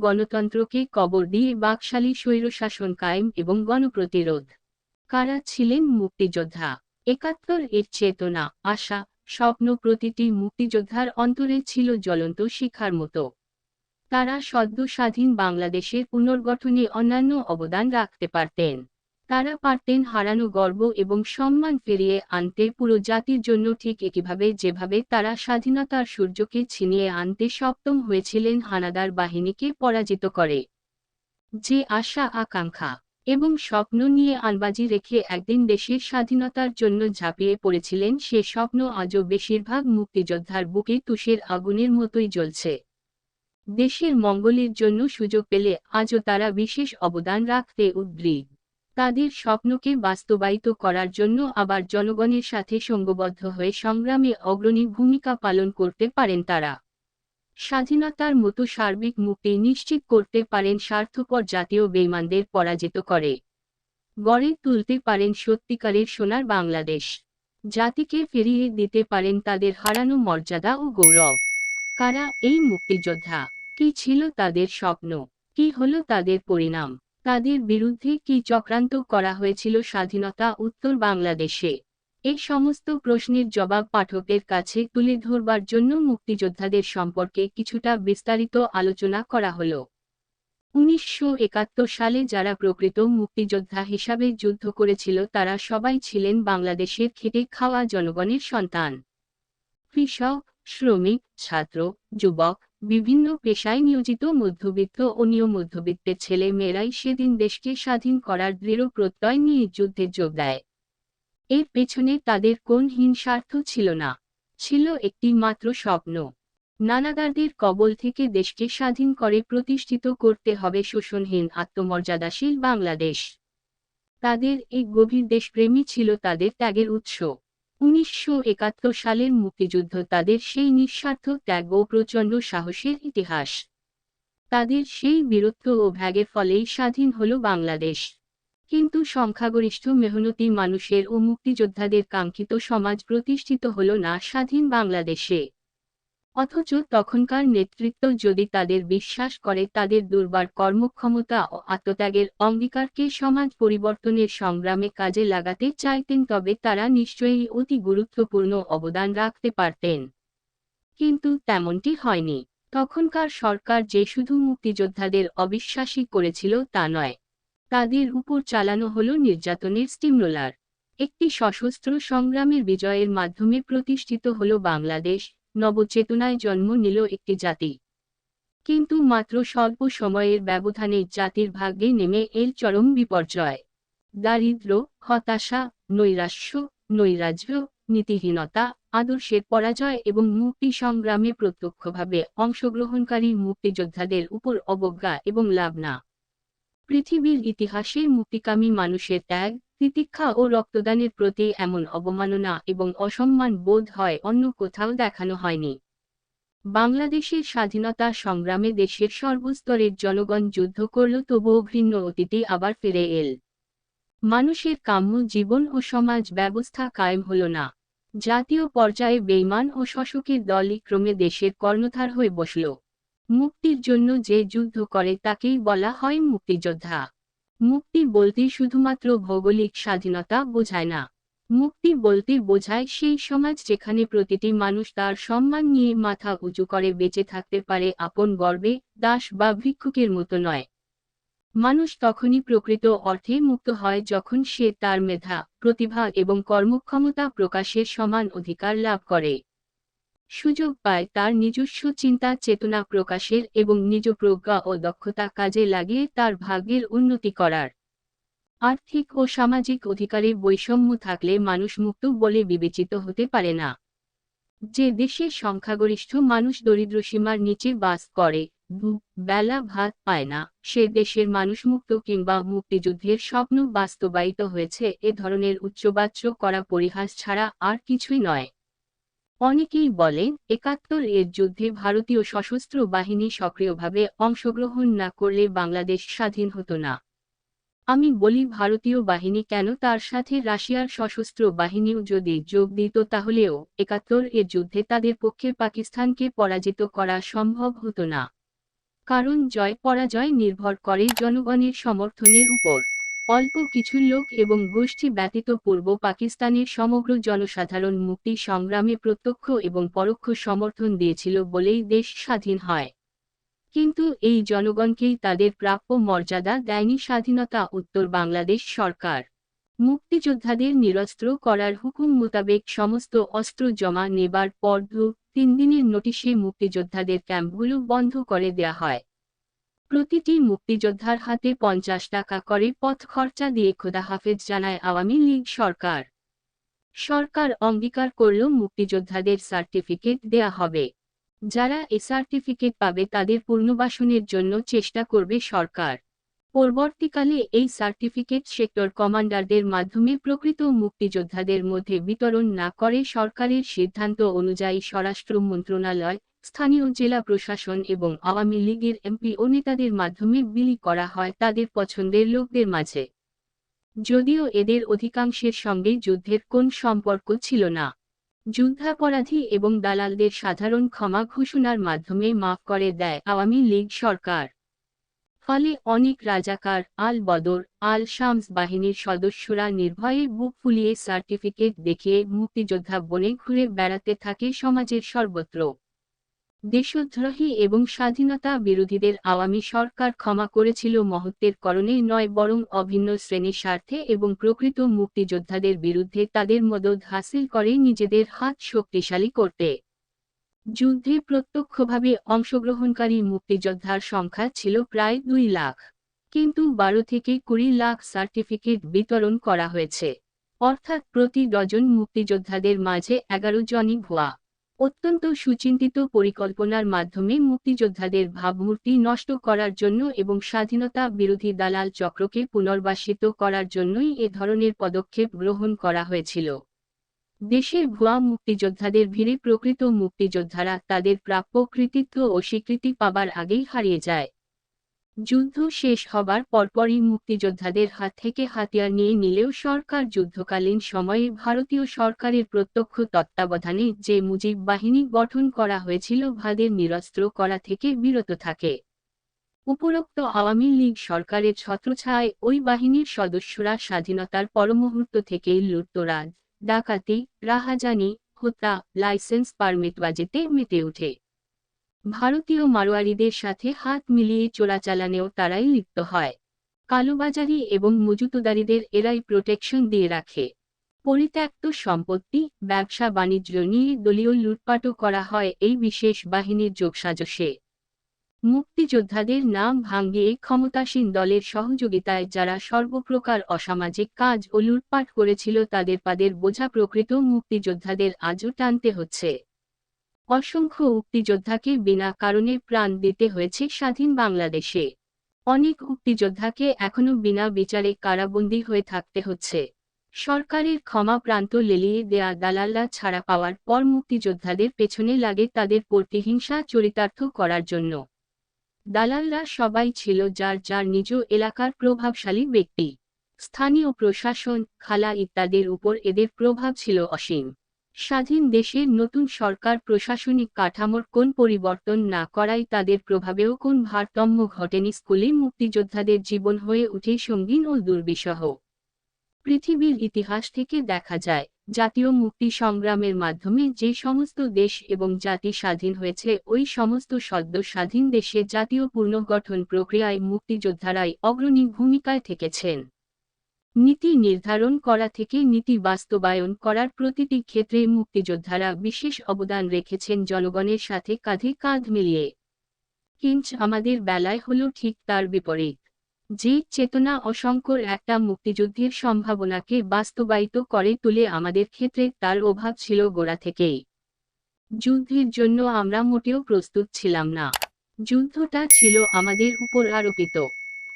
গণতন্ত্রকে কবর দিয়ে বাকশালী স্বৈরশাসন কায়েম এবং গণপ্রতিরোধ। কারা ছিলেন মুক্তিযোদ্ধা? একাত্তর এর চেতনা, আশা, স্বপ্ন প্রতিটি মুক্তিযোদ্ধার অন্তরে ছিল জ্বলন্ত শিখার মতো। তারা সদ্য স্বাধীন বাংলাদেশের পুনর্গঠনে অন্যান্য অবদান রাখতে পারতেন। তারা পারতেন হারানো গর্ব এবং সম্মান ফিরিয়ে আনতে পুরো জাতির জন্য ঠিক একইভাবে যেভাবে তারা স্বাধীনতার সূর্যকে ছিনিয়ে আনতে সপ্তম হয়েছিলেন হানাদার বাহিনীকে পরাজিত করে। যে আশা, আকাঙ্ক্ষা এবং স্বপ্ন নিয়ে আনবাজি রেখে একদিন দেশের স্বাধীনতার জন্য ঝাঁপিয়ে পড়েছিলেন, সে স্বপ্ন আজও বেশিরভাগ মুক্তিযোদ্ধার বুকে তুষের আগুনের মতোই জ্বলছে। দেশের মঙ্গলের জন্য সুযোগ পেলে আজও তারা বিশেষ অবদান রাখতে উদ্গ্রীব তাদের স্বপ্নকে বাস্তবায়িত করার জন্য আবার জনগণের সাথে সঙ্গবদ্ধ হয়ে সংগ্রামে অগ্রণী ভূমিকা পালন করতে পারেন তারা। স্বাধীনতার মতো সার্বিক মুক্তি নিশ্চিত করতে পারেন স্বার্থপর জাতীয় বেইমানদের পরাজিত করে। গড়ে তুলতে পারেন সত্যিকারের সোনার বাংলাদেশ। জাতিকে ফিরিয়ে দিতে পারেন তাদের হারানো মর্যাদা ও গৌরব। কারা এই মুক্তিযোদ্ধা? কি ছিল তাদের স্বপ্ন? কি হলো তাদের পরিণাম? তাদের বিরুদ্ধে কি চক্রান্ত করা হয়েছিল স্বাধীনতা, উত্তর বাংলাদেশে? এই সমস্ত প্রশ্নের জবাব পাঠকের কাছে তুলে ধরবার জন্য মুক্তিযোদ্ধাদের সম্পর্কে কিছুটা বিস্তারিত আলোচনা করা হল। উনিশশো সালে যারা প্রকৃত মুক্তিযোদ্ধা হিসাবে যুদ্ধ করেছিল তারা সবাই ছিলেন বাংলাদেশের খেটে খাওয়া জনগণের সন্তান। কৃষক, শ্রমিক, ছাত্র, যুবক বিভিন্ন পেশায় নিয়োজিত মধ্যবিত্ত ও নিয়ম মধ্যবিত্তের ছেলে মেয়েরাই সেদিন দেশকে স্বাধীন করার দৃঢ় প্রত্যয় নিয়ে যুদ্ধে যোগ দেয়। এর পেছনে তাদের কোন হিংসার্থ ছিল না, ছিল একটি মাত্র স্বপ্ন। নানাগারদের কবল থেকে দেশকে স্বাধীন করে প্রতিষ্ঠিত করতে হবে শোষণহীন, আত্মমর্যাদাশীল বাংলাদেশ। তাদের এই গভীর দেশপ্রেমী ছিল তাদের ত্যাগের উৎস। উনিশশো একাত্তর সালের মুক্তিযুদ্ধ তাদের সেই নিঃস্বার্থ ত্যাগ ও প্রচণ্ড সাহসের ইতিহাস। তাদের সেই বীরত্ব ও ভ্যাগের ফলেই স্বাধীন হল বাংলাদেশ। কিন্তু সংখ্যাগরিষ্ঠ মেহনতি মানুষের ও মুক্তিযোদ্ধাদের কাঙ্ক্ষিত সমাজ প্রতিষ্ঠিত হল না স্বাধীন বাংলাদেশে। অথচ তখনকার নেতৃত্ব যদি তাদের বিশ্বাস করে তাদের দুর্বার কর্মক্ষমতা ও আত্মত্যাগের অঙ্গীকারকে সমাজ পরিবর্তনের সংগ্রামে কাজে লাগাতে চাইতেন তবে তারা নিশ্চয়ই অতি গুরুত্বপূর্ণ অবদান রাখতে পারতেন। কিন্তু তেমনটি হয়নি। তখনকার সরকার যে শুধু মুক্তিযোদ্ধাদের অবিশ্বাসী করেছিল তা নয়, তাদের উপর চালানো হল নির্যাতনের স্টিমরোলার। একটি সশস্ত্র সংগ্রামের বিজয়ের মাধ্যমে প্রতিষ্ঠিত হল বাংলাদেশ নবচেতনায় জন্ম নিল একটি জাতি। কিন্তু মাত্র স্বল্প সময়ের ব্যবধানে জাতির ভাগ্যে নেমে এল চরম বিপর্যয়। দারিদ্র হতাশা, নৈরাশ্য, নৈরাজ্য, নীতিহীনতা, আদর্শের পরাজয় এবং মুক্তি সংগ্রামে প্রত্যক্ষভাবে অংশগ্রহণকারী মুক্তিযোদ্ধাদের উপর অবজ্ঞা এবং লাভ না পৃথিবীর ইতিহাসে মুক্তিকামী মানুষের ত্যাগ তিতিক্ষা ও রক্তদানের প্রতি এমন অবমাননা এবং অসম্মান বোধ হয় অন্য কোথাও দেখানো হয়নি। বাংলাদেশের স্বাধীনতা সংগ্রামে দেশের সর্বস্তরের জনগণ যুদ্ধ করল তবুও ঘৃণ্য অতীতে আবার ফিরে এল। মানুষের কাম্য জীবন ও সমাজ ব্যবস্থা কায়েম হল না। জাতীয় পর্যায়ে বেইমান ও শশকের দলই ক্রমে দেশের কর্ণধার হয়ে বসল। মুক্তির জন্য যে যুদ্ধ করে তাকেই বলা হয় মুক্তিযোদ্ধা। মুক্তি বলতে শুধুমাত্র ভৌগোলিক স্বাধীনতা বোঝায় না। মুক্তি বলতে বোঝায় সেই সমাজ যেখানে প্রতিটি মানুষ তার সম্মান নিয়ে মাথা উঁচু করে বেঁচে থাকতে পারে আপন গর্বে, দাস বা ভিক্ষুকের মতো নয়। মানুষ তখনই প্রকৃত অর্থে মুক্ত হয় যখন সে তার মেধা, প্রতিভা এবং কর্মক্ষমতা প্রকাশের সমান অধিকার লাভ করে। সুযোগ পায় তার নিজস্ব চিন্তা চেতনা প্রকাশের এবং নিজ প্রজ্ঞা ও দক্ষতা কাজে লাগিয়ে তার ভাগ্যের উন্নতি করার। আর্থিক ও সামাজিক অধিকারে বৈষম্য থাকলে মানুষ মুক্ত বলে বিবেচিত হতে পারে না। যে দেশের সংখ্যাগরিষ্ঠ মানুষ দরিদ্রসীমার নিচে বাস করে বেলা ভাত পায় না, সে দেশের মানুষ মুক্ত কিংবা মুক্তিযুদ্ধের স্বপ্ন বাস্তবায়িত হয়েছে, এ ধরনের উচ্চবাচ্য করা পরিহাস ছাড়া আর কিছুই নয়। অনেকেই বলেন, একাত্তর এর যুদ্ধে ভারতীয় সশস্ত্র বাহিনী সক্রিয়ভাবে অংশগ্রহণ না করলে বাংলাদেশ স্বাধীন হতো না। আমি বলি, ভারতীয় বাহিনী কেন তার সাথে রাশিয়ার সশস্ত্র বাহিনীও যদি যোগ দিত তাহলেও একাত্তর এর যুদ্ধে তাদের পক্ষে পাকিস্তানকে পরাজিত করা সম্ভব হতো না। কারণ জয় পরাজয় নির্ভর করে জনগণের সমর্থনের উপর। অল্প কিছু লোক এবং গোষ্ঠী ব্যতীত পূর্ব পাকিস্তানের সমগ্র জনসাধারণ মুক্তি সংগ্রামে প্রত্যক্ষ এবং পরোক্ষ সমর্থন দিয়েছিল বলেই দেশ স্বাধীন হয়। কিন্তু এই জনগণকেই তাদের প্রাপ্য মর্যাদা দেয়নি স্বাধীনতা উত্তর বাংলাদেশ সরকার। মুক্তিযোদ্ধাদের নিরস্ত্র করার হুকুম মোতাবেক সমস্ত অস্ত্র জমা নেবার পর দু তিন দিনের নোটিশে মুক্তিযোদ্ধাদের ক্যাম্পগুলো বন্ধ করে দেয়া হয়। প্রতিটি মুক্তিযোদ্ধার হাতে পঞ্চাশ টাকা করে পথ খরচা দিয়ে খোদা হাফেজ জানায় আওয়ামী লীগ সরকার। সরকার অঙ্গীকার করল মুক্তিযোদ্ধাদের সার্টিফিকেট দেয়া হবে। যারা এ সার্টিফিকেট পাবে তাদের পুনর্বাসনের জন্য চেষ্টা করবে সরকার। পরবর্তীকালে এই সার্টিফিকেট সেক্টর কমান্ডারদের মাধ্যমে প্রকৃত মুক্তিযোদ্ধাদের মধ্যে বিতরণ না করে সরকারের সিদ্ধান্ত অনুযায়ী স্বরাষ্ট্র মন্ত্রণালয় স্থানীয় জেলা প্রশাসন এবং আওয়ামী লীগের এমপি ও নেতাদের মাধ্যমে বিলি করা হয় তাদের পছন্দের লোকদের মাঝে। যদিও এদের অধিকাংশের সঙ্গে যুদ্ধের কোন সম্পর্ক ছিল না। যুদ্ধাপরাধী এবং দালালদের সাধারণ ক্ষমা ঘোষণার মাধ্যমে মাফ করে দেয় আওয়ামী লীগ সরকার। ফলে অনেক রাজাকার আল বদর আল শামস বাহিনীর সদস্যরা নির্ভয়ে বুক ফুলিয়ে সার্টিফিকেট দেখিয়ে মুক্তিযোদ্ধা বনে ঘুরে বেড়াতে থাকে সমাজের সর্বত্র। দেশদ্রোহী এবং স্বাধীনতা বিরোধীদের আওয়ামী সরকার ক্ষমা করেছিল মহত্বের করণে নয়, বরং অভিন্ন শ্রেণির স্বার্থে এবং প্রকৃত মুক্তিযোদ্ধাদের বিরুদ্ধে তাদের মদত হাসিল করে নিজেদের হাত শক্তিশালী করতে। যুদ্ধে প্রত্যক্ষভাবে অংশগ্রহণকারী মুক্তিযোদ্ধার সংখ্যা ছিল প্রায় দুই লাখ, কিন্তু বারো থেকে কুড়ি লাখ সার্টিফিকেট বিতরণ করা হয়েছে। অর্থাৎ প্রতি ডজন মুক্তিযোদ্ধাদের মাঝে এগারো জনই ভুয়া। অত্যন্ত সুচিন্তিত পরিকল্পনার মাধ্যমে মুক্তিযোদ্ধাদের ভাবমূর্তি নষ্ট করার জন্য এবং স্বাধীনতা বিরোধী দালাল চক্রকে পুনর্বাসিত করার জন্যই এ ধরনের পদক্ষেপ গ্রহণ করা হয়েছিল। দেশের ভুয়া মুক্তিযোদ্ধাদের ভিড়ে প্রকৃত মুক্তিযোদ্ধারা তাদের প্রাপ্য কৃতিত্ব ও স্বীকৃতি পাবার আগেই হারিয়ে যায়। যুদ্ধ শেষ হবার পরপরই মুক্তিযোদ্ধাদের হাত থেকে হাতিয়ার নিয়ে নিলেও সরকার যুদ্ধকালীন সময়ে ভারতীয় সরকারের প্রত্যক্ষ তত্ত্বাবধানে যে মুজিব বাহিনী গঠন করা হয়েছিল ভাদের নিরস্ত্র করা থেকে বিরত থাকে। উপরোক্ত আওয়ামী লীগ সরকারের ছত্রছায় ওই বাহিনীর সদস্যরা স্বাধীনতার পরমুহূর্ত থেকেই লুটতরাজ, ডাকাতি, রাহাজানি, হত্যা, লাইসেন্স পারমিট বাজেতে মেতে ওঠে। ভারতীয় মারোয়ারিদের সাথে হাত মিলিয়ে চোরাচালানেও তারাই লিপ্ত হয়। কালোবাজারি এবং মজুতদারিদের এরাই প্রোটেকশন দিয়ে রাখে। পরিত্যক্ত সম্পত্তি, ব্যবসা বাণিজ্য নিয়ে দলীয় লুটপাটও করা হয় এই বিশেষ বাহিনীর যোগসাজশে। মুক্তিযোদ্ধাদের নাম ভাঙ্গিয়ে ক্ষমতাসীন দলের সহযোগিতায় যারা সর্বপ্রকার অসামাজিক কাজ ও লুটপাট করেছিল তাদের পাদের বোঝা প্রকৃত মুক্তিযোদ্ধাদের আজও টানতে হচ্ছে। অসংখ্য মুক্তিযোদ্ধাকে বিনা কারণে প্রাণ দিতে হয়েছে স্বাধীন বাংলাদেশে। অনেক মুক্তিযোদ্ধাকে এখনও বিনা বিচারে কারাবন্দী হয়ে থাকতে হচ্ছে। সরকারের ক্ষমা প্রান্ত লেলিয়ে দেয়া দালাল্লা ছাড়া পাওয়ার পর মুক্তিযোদ্ধাদের পেছনে লাগে তাদের প্রতিহিংসা চরিতার্থ করার জন্য। দালালরা সবাই ছিল যার যার নিজ এলাকার প্রভাবশালী ব্যক্তি। স্থানীয় প্রশাসন, খালা ইত্যাদির উপর এদের প্রভাব ছিল অসীম। স্বাধীন দেশের নতুন সরকার প্রশাসনিক কাঠামোর কোন পরিবর্তন না করায় তাদের প্রভাবেও কোন ভারতম্য ঘটেনি স্কুলে মুক্তিযোদ্ধাদের জীবন হয়ে উঠে সঙ্গীন ও দুর্বিষহ। পৃথিবীর ইতিহাস থেকে দেখা যায়, জাতীয় মুক্তি সংগ্রামের মাধ্যমে যে সমস্ত দেশ এবং জাতি স্বাধীন হয়েছে, ওই সমস্ত সদ্য স্বাধীন দেশে জাতীয় পুনর্গঠন প্রক্রিয়ায় মুক্তিযোদ্ধারাই অগ্রণী ভূমিকায় থেকেছেন। নীতি নির্ধারণ করা থেকে নীতি বাস্তবায়ন করার প্রতিটি ক্ষেত্রে মুক্তিযোদ্ধারা বিশেষ অবদান রেখেছেন জনগণের সাথে কাঁধে কাঁধ মিলিয়ে। কিঞ্চ আমাদের বেলায় হল ঠিক তার বিপরীত। যে চেতনা অসংকর একটা মুক্তিযুদ্ধের সম্ভাবনাকে বাস্তবায়িত করে তুলে আমাদের ক্ষেত্রে তার অভাব ছিল গোড়া থেকেই। যুদ্ধের জন্য আমরা মোটেও প্রস্তুত ছিলাম না। যুদ্ধটা ছিল আমাদের উপর আরোপিত।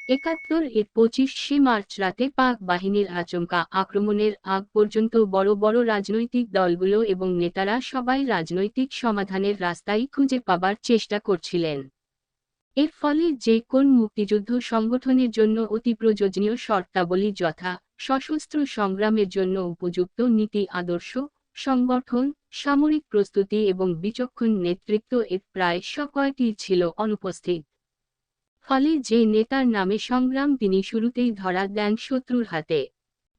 একাত্তর এর পঁচিশে মার্চ রাতে পাক বাহিনীর আচমকা আক্রমণের আগ পর্যন্ত বড় বড় রাজনৈতিক দলগুলো এবং নেতারা সবাই রাজনৈতিক সমাধানের রাস্তাই খুঁজে পাবার চেষ্টা করছিলেন। এর ফলে যে কোন মুক্তিযুদ্ধ সংগঠনের জন্য অতি প্রয়োজনীয় শর্তাবলী যথা সশস্ত্র সংগ্রামের জন্য উপযুক্ত নীতি আদর্শ, সংগঠন, সামরিক প্রস্তুতি এবং বিচক্ষণ নেতৃত্ব এর প্রায় সকলটি ছিল অনুপস্থিত। ফলে যে নেতার নামে সংগ্রাম তিনি শুরুতেই ধরা দেন শত্রুর হাতে।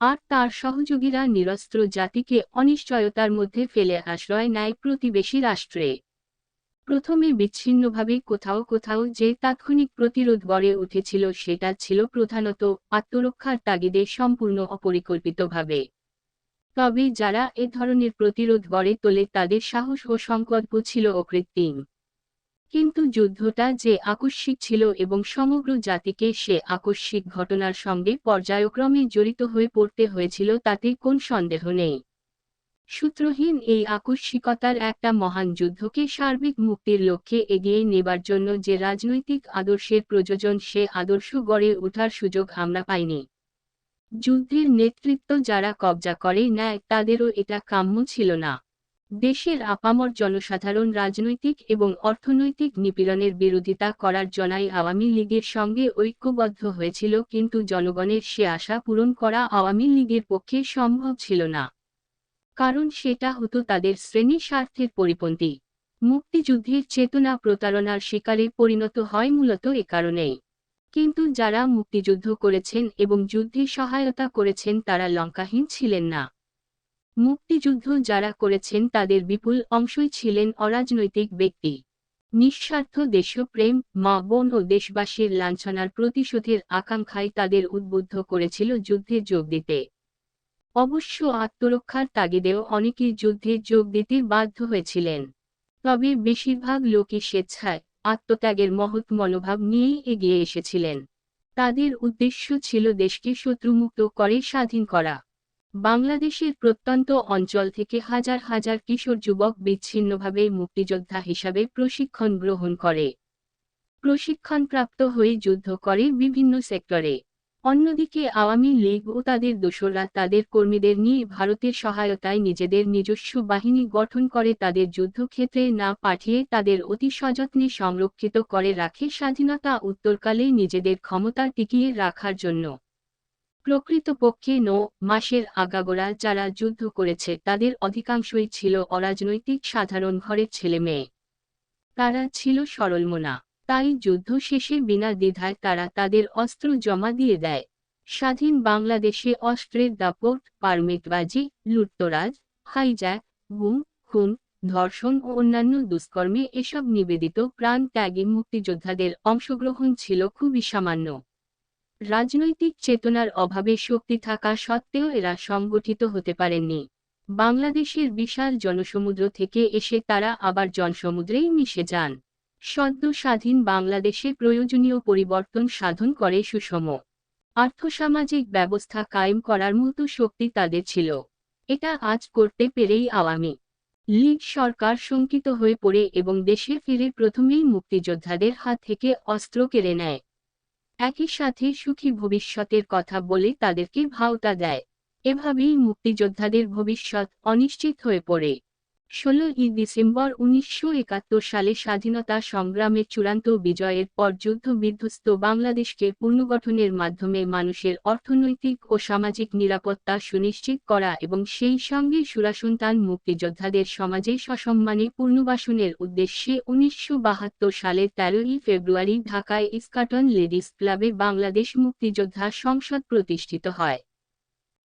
আর তার সহযোগীরা নিরস্ত্র জাতিকে অনিশ্চয়তার মধ্যে ফেলে আশ্রয় নেয় প্রতিবেশী রাষ্ট্রে। প্রথমে বিচ্ছিন্নভাবে কোথাও কোথাও যে তাৎক্ষণিক প্রতিরোধ গড়ে উঠেছিল সেটা ছিল প্রধানত আত্মরক্ষার তাগিদে সম্পূর্ণ অপরিকল্পিতভাবে। তবে যারা এ ধরনের প্রতিরোধ গড়ে তোলে তাদের সাহস ও সংকল্প ছিল অকৃত্রিম। কিন্তু যুদ্ধটা যে আকস্মিক ছিল এবং সমগ্র জাতিকে সে আকস্মিক ঘটনার সঙ্গে পর্যায়ক্রমে জড়িত হয়ে পড়তে হয়েছিল তাতে কোন সন্দেহ নেই। সূত্রহীন এই আকস্মিকতার একটা মহান যুদ্ধকে সার্বিক মুক্তির লক্ষ্যে এগিয়ে নেবার জন্য যে রাজনৈতিক আদর্শের প্রয়োজন সে আদর্শ গড়ে ওঠার সুযোগ আমরা পাইনি। যুদ্ধের নেতৃত্ব যারা কবজা করে নেয় তাদেরও এটা কাম্য ছিল না। দেশের আপামর জনসাধারণ রাজনৈতিক এবং অর্থনৈতিক নিপীড়নের বিরোধিতা করার জনাই আওয়ামী লীগের সঙ্গে ঐক্যবদ্ধ হয়েছিল কিন্তু জনগণের সে আশা পূরণ করা আওয়ামী লীগের পক্ষে সম্ভব ছিল না। কারণ সেটা হতো তাদের শ্রেণি স্বার্থের পরিপন্থী। মুক্তিযুদ্ধের চেতনা প্রতারণার শিকারে পরিণত হয় মূলত এ কারণেই। কিন্তু যারা মুক্তিযুদ্ধ করেছেন এবং যুদ্ধে সহায়তা করেছেন তারা লঙ্কাহীন ছিলেন না। মুক্তিযুদ্ধ যারা করেছেন তাদের বিপুল অংশই ছিলেন অরাজনৈতিক ব্যক্তি। নিঃস্বার্থ দেশপ্রেম, মা, বোন ও দেশবাসীর লাঞ্ছনার প্রতিশোধের আকাঙ্ক্ষায় তাদের উদ্বুদ্ধ করেছিল যুদ্ধে যোগ দিতে। অবশ্য আত্মরক্ষার তাগিদেও অনেকেই যুদ্ধে যোগ দিতে বাধ্য হয়েছিলেন। তবে বেশিরভাগ লোকই স্বেচ্ছায় আত্মত্যাগের মহৎ মনোভাব নিয়েই এগিয়ে এসেছিলেন। তাদের উদ্দেশ্য ছিল দেশকে শত্রুমুক্ত করে স্বাধীন করা। বাংলাদেশের প্রত্যন্ত অঞ্চল থেকে হাজার হাজার কিশোর যুবক বিচ্ছিন্নভাবে মুক্তিযোদ্ধা হিসাবে প্রশিক্ষণ গ্রহণ করে। প্রশিক্ষণপ্রাপ্ত হয়ে যুদ্ধ করে বিভিন্ন সেক্টরে। অন্যদিকে আওয়ামী লীগ ও তাদের দোসররা তাদের কর্মীদের নিয়ে ভারতের সহায়তায় নিজেদের নিজস্ব বাহিনী গঠন করে তাদের যুদ্ধক্ষেত্রে না পাঠিয়ে তাদের অতি সযত্নে সংরক্ষিত করে রাখে স্বাধীনতা উত্তরকালে নিজেদের ক্ষমতা টিকিয়ে রাখার জন্য। প্রকৃতপক্ষে নো মাসের আগাগোড়া যারা যুদ্ধ করেছে তাদের অধিকাংশই ছিল অরাজনৈতিক সাধারণ ঘরের ছেলে মেয়ে। তারা ছিল সরলমনা। তাই যুদ্ধ শেষে বিনা দ্বিধায় তারা তাদের অস্ত্র জমা দিয়ে দেয়। স্বাধীন বাংলাদেশে অস্ত্রের দাপট, পারমিটবাজি, লুটতরাজ, হাইজ্যাক, গুম, খুন, ধর্ষণ ও অন্যান্য দুষ্কর্মে এসব নিবেদিত প্রাণ ত্যাগী মুক্তিযোদ্ধাদের অংশগ্রহণ ছিল খুবই সামান্য। রাজনৈতিক চেতনার অভাবে শক্তি থাকা সত্ত্বেও এরা সংগঠিত হতে পারেননি। বাংলাদেশের বিশাল জনসমুদ্র থেকে এসে তারা আবার জনসমুদ্রেই মিশে যান। সদ্য স্বাধীন বাংলাদেশে প্রয়োজনীয় পরিবর্তন সাধন করে সুষম। আর্থসামাজিক ব্যবস্থা কায়েম করার মতো শক্তি তাদের ছিল। এটা আজ করতে পেরেই আওয়ামী লীগ সরকার শঙ্কিত হয়ে পড়ে এবং দেশে ফিরে প্রথমেই মুক্তিযোদ্ধাদের হাত থেকে অস্ত্র কেড়ে নেয়। একই সাথে সুখী ভবিষ্যতের কথা বলে তাদেরকে ভাওতা দেয়। এভাবেই মুক্তিযোদ্ধাদের ভবিষ্যৎ অনিশ্চিত হয়ে পড়ে। ষোলোই ডিসেম্বর উনিশশো একাত্তর সালে স্বাধীনতা সংগ্রামের চূড়ান্ত বিজয়ের পর যুদ্ধ বিধ্বস্ত বাংলাদেশকে পুনর্গঠনের মাধ্যমে মানুষের অর্থনৈতিক ও সামাজিক নিরাপত্তা সুনিশ্চিত করা এবং সেই সঙ্গে সুরাসন্তান মুক্তিযোদ্ধাদের সমাজে সসম্মানে পুনর্বাসনের উদ্দেশ্যে উনিশশো বাহাত্তর সালের তেরোই ফেব্রুয়ারি ঢাকায় ইস্কাটন লেডিস ক্লাবে বাংলাদেশ মুক্তিযোদ্ধা সংসদ প্রতিষ্ঠিত হয়।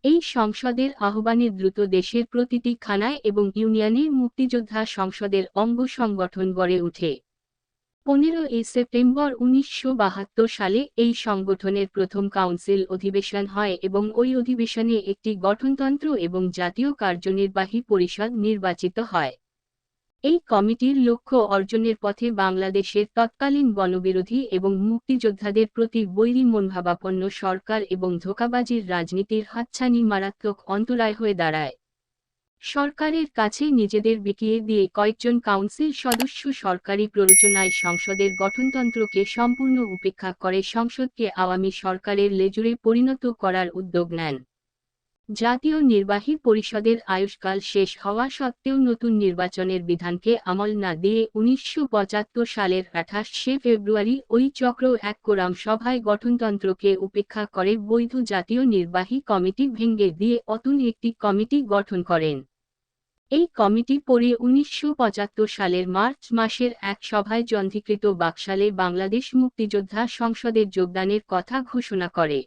এই সংসদের আহ্বানে দ্রুত দেশের প্রতিটি খানায় এবং ইউনিয়নে মুক্তিযোদ্ধা সংসদের অঙ্গ সংগঠন গড়ে ওঠে। পনেরো এই সেপ্টেম্বর উনিশশো বাহাত্তর সালে এই সংগঠনের প্রথম কাউন্সিল অধিবেশন হয় এবং ওই অধিবেশনে একটি গঠনতন্ত্র এবং জাতীয় কার্যনির্বাহী পরিষদ নির্বাচিত হয়। এই কমিটির লক্ষ্য অর্জনের পথে বাংলাদেশের তৎকালীন বনবিরোধী এবং মুক্তিযোদ্ধাদের প্রতি বৈরী মনভাবাপন্ন সরকার এবং ধোকাবাজির রাজনীতির হাতছানি মারাত্মক অন্তরায় হয়ে দাঁড়ায়। সরকারের কাছে নিজেদের বিকিয়ে দিয়ে কয়েকজন কাউন্সিল সদস্য সরকারি প্ররোচনায় সংসদের গঠনতন্ত্রকে সম্পূর্ণ উপেক্ষা করে সংসদকে আওয়ামী সরকারের লেজুরে পরিণত করার উদ্যোগ নেন। জাতীয় নির্বাহী পরিষদের আয়ুষ্কাল শেষ হওয়া সত্ত্বেও নতুন নির্বাচনের বিধানকে আমল না দিয়ে উনিশশো পঁচাত্তর সালের আঠাশে ফেব্রুয়ারি ওই চক্র এক কোরাম সভায় গঠনতন্ত্রকে উপেক্ষা করে বৈধ জাতীয় নির্বাহী কমিটি ভেঙ্গে দিয়ে অতুন একটি কমিটি গঠন করেন। এই কমিটি পরে উনিশশো পঁচাত্তর সালের মার্চ মাসের এক সভায় জন্ধিকৃত বাকশালে বাংলাদেশ মুক্তিযোদ্ধা সংসদের যোগদানের কথা ঘোষণা করে।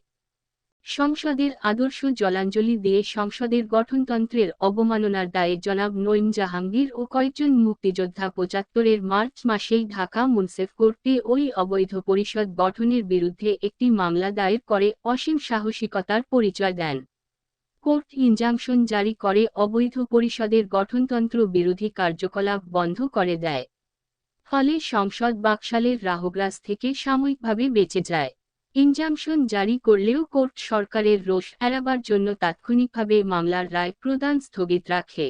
সংসদের আদর্শ জলাঞ্জলি দিয়ে সংসদের গঠনতন্ত্রের অবমাননার দায়ে জনাব নঈম জাহাঙ্গীর ও কয়েকজন মুক্তিযোদ্ধা পঁচাত্তরের মার্চ মাসেই ঢাকা মুন্সেফ কোর্টে ওই অবৈধ পরিষদ গঠনের বিরুদ্ধে একটি মামলা দায়ের করে অসীম সাহসিকতার পরিচয় দেন। কোর্ট ইনজাংশন জারি করে অবৈধ পরিষদের গঠনতন্ত্র বিরোধী কার্যকলাপ বন্ধ করে দেয়। ফলে সংসদ বাকশালের রাহগ্রাস থেকে সাময়িকভাবে বেঁচে যায়। ইনজাংশন জারি করলেও কোর্ট সরকারের রোষ এড়াবার জন্য তাৎক্ষণিকভাবে মামলার রায় প্রদান স্থগিত রাখে।